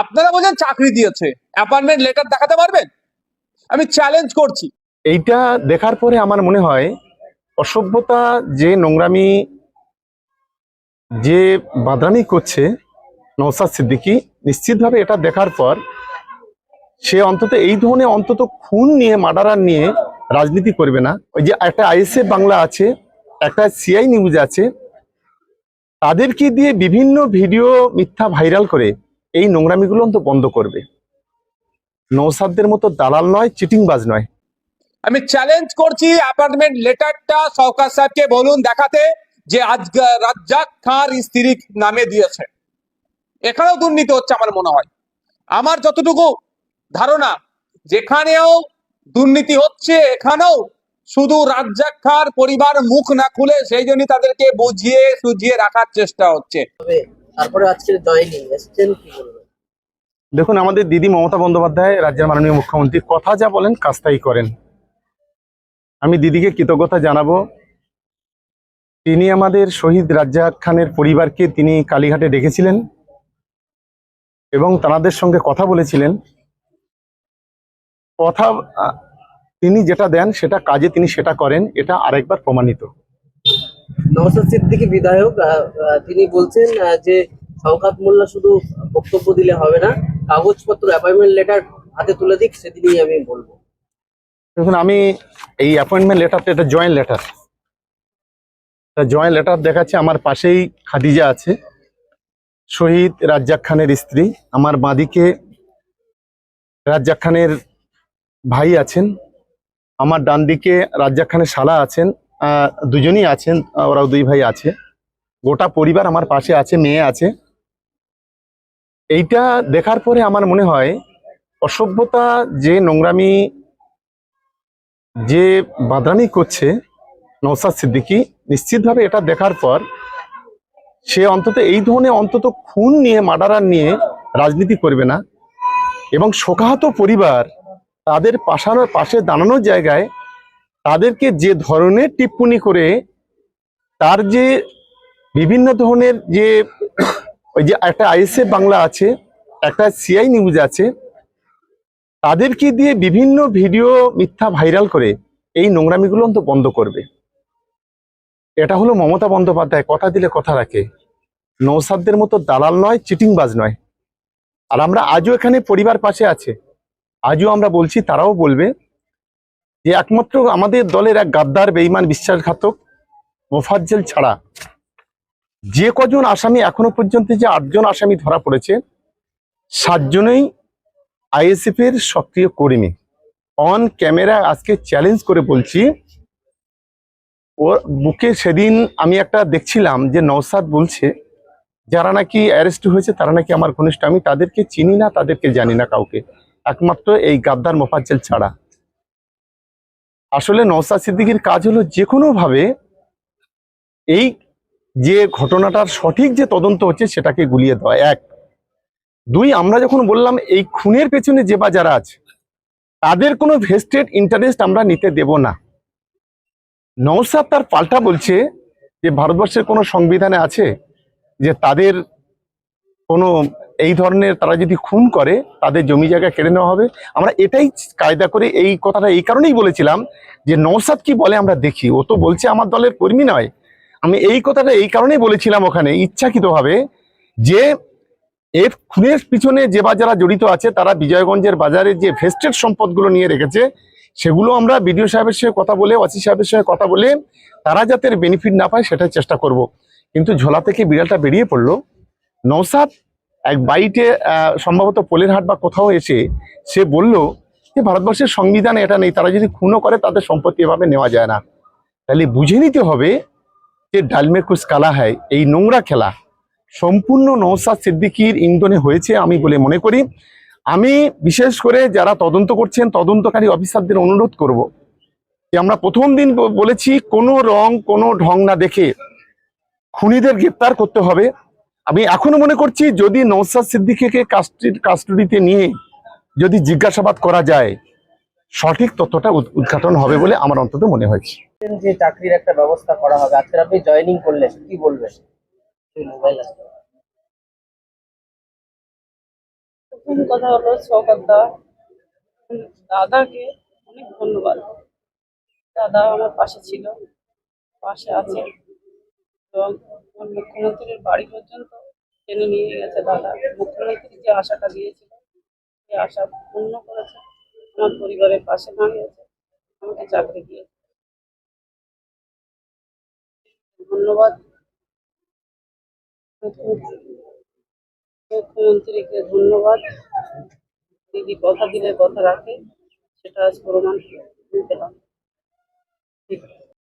আপনারা বলছেন চাকরি দিয়েছে। অ্যাপয়েন্টমেন্ট লেটার দেখাতে পারবেন? আমি চ্যালেঞ্জ করছি। এইটা দেখার পরে আমার মনে হয় অসভ্যতা যে নোংরামি, যে বাদরামি করছে নৌসাদ সিদ্দিকি, নিশ্চিতভাবে এটা দেখার পর সে অন্তত এই ধরনের অন্তত খুন নিয়ে মার্ডারার নিয়ে রাজনীতি করবে না। ওই যে একটা আইএসএ বাংলা আছে, একটা সিআই নিউজ আছে, তাদেরকে দিয়ে বিভিন্ন ভিডিও মিথ্যা ভাইরাল করে এই নোংরামিগুলো অন্তত বন্ধ করবে। নৌসাদদের মতো দালাল নয়, চিটিংবাজ নয়। আমি চ্যালেঞ্জ করছি অ্যাপার্টমেন্ট লেটারটা সরকার সাহেবকে বলুন দেখাতে যে আজ রাজ্জাক খাঁর স্ত্রীর নামে দিয়েছে। এখানেও দুর্নীতি হচ্ছে আমার মনে হয়। আমার যতটুকু ধারণা, যেখানেও দুর্নীতি হচ্ছে, এখানেও শুধু রাজ্জাক খাঁর পরিবার মুখ না খুলে সেই জন্য তাদেরকে বুঝিয়ে সুঝিয়ে রাখার চেষ্টা হচ্ছে। তারপরে আজকের জয়নিং, এসছেন কি বলবেন? দেখুন, আমাদের দিদি মমতা বন্দ্যোপাধ্যায়, রাজ্যের মাননীয় মুখ্যমন্ত্রী, কথা যা বলেন কাজ তাই করেন। আমি দিদিকে কৃতজ্ঞতা জানাব। তিনি আমাদের শহীদ রাজ্জাক খানের পরিবারকে তিনি কালীঘাটে ডেকেছিলেন এবং তাদের সঙ্গে কথা বলেছিলেন। কথা তিনি যেটা দেন, সেটা কাজে তিনি সেটা করেন, এটা আরেকবার প্রমাণিত। নওসাদ সিদ্দিকী বিধায়ক তিনি বলছেন যে শওকাত মোল্লা শুধু বক্তব্য দিলে হবে না, কাগজপত্র অ্যাপয়েন্টমেন্ট লেটার হাতে তুলে দিক, সেদিনই আমি বলব। দেখুন, আমি এই অ্যাপয়েন্টমেন্ট লেটারটা এটা জয়েন্ট লেটার জয়েন্ট লেটার দেখাচ্ছে, আমার পাশেই খাদিজা আছে, শহীদ রাজ্জাক খানের স্ত্রী। আমার বাঁদিকে রাজ্জাক খানের ভাই আছেন, আমার ডান দিকে রাজ্জাক খানের শালা আছেন দুজনই আছেন ওরাও দুই ভাই আছে। গোটা পরিবার আমার পাশে আছে, মেয়ে আছে। এইটা দেখার পরে আমার মনে হয়, অসভ্যতা যে নোংরামি, যে বাদরামি করছে নৌসাদ সিদ্দিকি, নিশ্চিতভাবে এটা দেখার পর সে অন্তত এই ধরনের অন্তত খুন নিয়ে মার্ডারার নিয়ে রাজনীতি করবে না। এবং শোকাহত পরিবার তাদের পাশানোর পাশে দাঁড়ানোর জায়গায় তাদেরকে যে ধরনের টিপ্পনি করে তার যে বিভিন্ন ধরনের যে ওই যে একটা আইএসএ বাংলা আছে, একটা সিআই নিউজ আছে, তাদেরকে দিয়ে বিভিন্ন ভিডিও মিথ্যা ভাইরাল করে এই নোংরামিগুলো অন্তত বন্ধ করবে। এটা হলো মমতা বন্দ্যোপাধ্যায়, কথা দিলে কথা রাখে। নৌসাদদের মতো দালাল নয়, চিটিংবাজ নয়। আর আমরা আজও এখানে পরিবার পাশে আছে। আজও আমরা বলছি, তারাও বলবে যে একমাত্র আমাদের দলের এক গাদ্দার বেইমান বিশ্বাসঘাতক মোফাজ্জেল ছাড়া। যে কজন আসামি এখনও পর্যন্ত যে আটজন আসামি ধরা পড়েছে, সাতজনেই আইএসএফ এর সক্রিয় কর্মী। অন ক্যামেরা আজকে চ্যালেঞ্জ করে বলছি ওর বুকে সেদিন আমি একটা দেখছিলাম যে নওসাদ বলছে, যারা নাকি অ্যারেস্ট হয়েছে তারা নাকি আমার ঘনিষ্ঠ, আমি তাদেরকে চিনি না, তাদেরকে জানি না কাউকে। একমাত্র এই গাদ্দার মোফাজ্জেল ছাড়া। আসলে নওসাদ সিদ্দিকীর কাজ হলো যে কোনোভাবে এই যে ঘটনাটার সঠিক যে তদন্ত হচ্ছে সেটাকে গুলিয়ে দেওয়া। এক। দুই, আমরা যখন বললাম এই খুনের পেছনে যে বা যারা আছে, তাদের কোনো ভেস্টেড ইন্টারেস্ট আমরা নিতে দেব না। নৌসাদ তার পাল্টা বলছে যে, ভারতবর্ষের কোনো সংবিধানে আছে যে, তাদের কোনো এই ধরনের তারা যদি খুন করে, তাদের জমি জায়গা কেড়ে নেওয়া হবে। আমরা এটাই কায়দা করে এই কথাটা এই কারণেই বলেছিলাম যে নৌসাদ কি বলে আমরা দেখি। ও তো বলছে আমার দলের কর্মী নয়। আমি এই কথাটা এই কারণেই বলেছিলাম ওখানে ইচ্ছাকৃতভাবে যে এর খুনের পিছনে যে বা যারা জড়িত আছে, তারা বিজয়গঞ্জের বাজারে যে ভেস্টেড সম্পদগুলো নিয়ে রেখেছে, সেগুলো আমরা বিডিও সাহেবের সঙ্গে কথা বলে, ওয়াসি সাহেবের সঙ্গে কথা বলে তারা যাতে বেনিফিট না পায়, সেটাই চেষ্টা করব। কিন্তু ঝোলা থেকে বিড়ালটা বেরিয়ে পড়ল। নৌসাদ এক বাইটে সম্ভবত পোলের হাট বা কোথাও এসে সে বলল যে ভারতবর্ষের সংবিধানে এটা নেই, তারা যদি খুনও করে তাদের সম্পত্তি এভাবে নেওয়া যায় না। তাহলে বুঝে নিতে হবে যে ডালমে কুচ কালা হয়, এই নোংরা খেলা সম্পূর্ণ নৌসাদ সিদ্দিকির ইন্ধনে হয়েছে আমি বলে মনে করি। আমি বিশেষ করে যারা তদন্ত করছেন, তদন্তকারী অফিসারদের অনুরোধ করব যে আমরা প্রথম দিন বলেছি কোনো রং, কোনো ঢং না দেখে খুনিদের গ্রেপ্তার করতে হবে। আমি এখনও মনে করছি যদি নৌসাদ সিদ্দিকিকে কাস্টডি- কাস্টডিতে নিয়ে যদি জিজ্ঞাসাবাদ করা যায় সঠিক তথ্যটা উদ- উদ্ঘাটন হবে বলে আমার অন্তত মনে হয়েছে। যে চাকরির একটা ব্যবস্থা করা হবে আজকে আপনি জয়নিং করলেন কি বলবেন? মোবাইল কথা হলো সৌকাত দা দাদাকে অনেক ধন্যবাদ। দাদা আমার পাশে ছিল পাশে আছে। এবং মুখ্যমন্ত্রীর বাড়ি পর্যন্ত টেনে নিয়ে গেছে দাদা। মুখ্যমন্ত্রী যে আশাটা দিয়েছিল সেই আশা পূর্ণ করেছে। আমার পরিবারের পাশে দাঁড়িয়েছে, আমাকে চাকরি দিয়েছে ধন্যবাদ। মুখ্যমন্ত্রী- মুখ্যমন্ত্রীকে ধন্যবাদ। দিদি কথা দিলে কথা রাখে, সেটা আজ প্রমাণ দিতে হবে। ঠিক আছে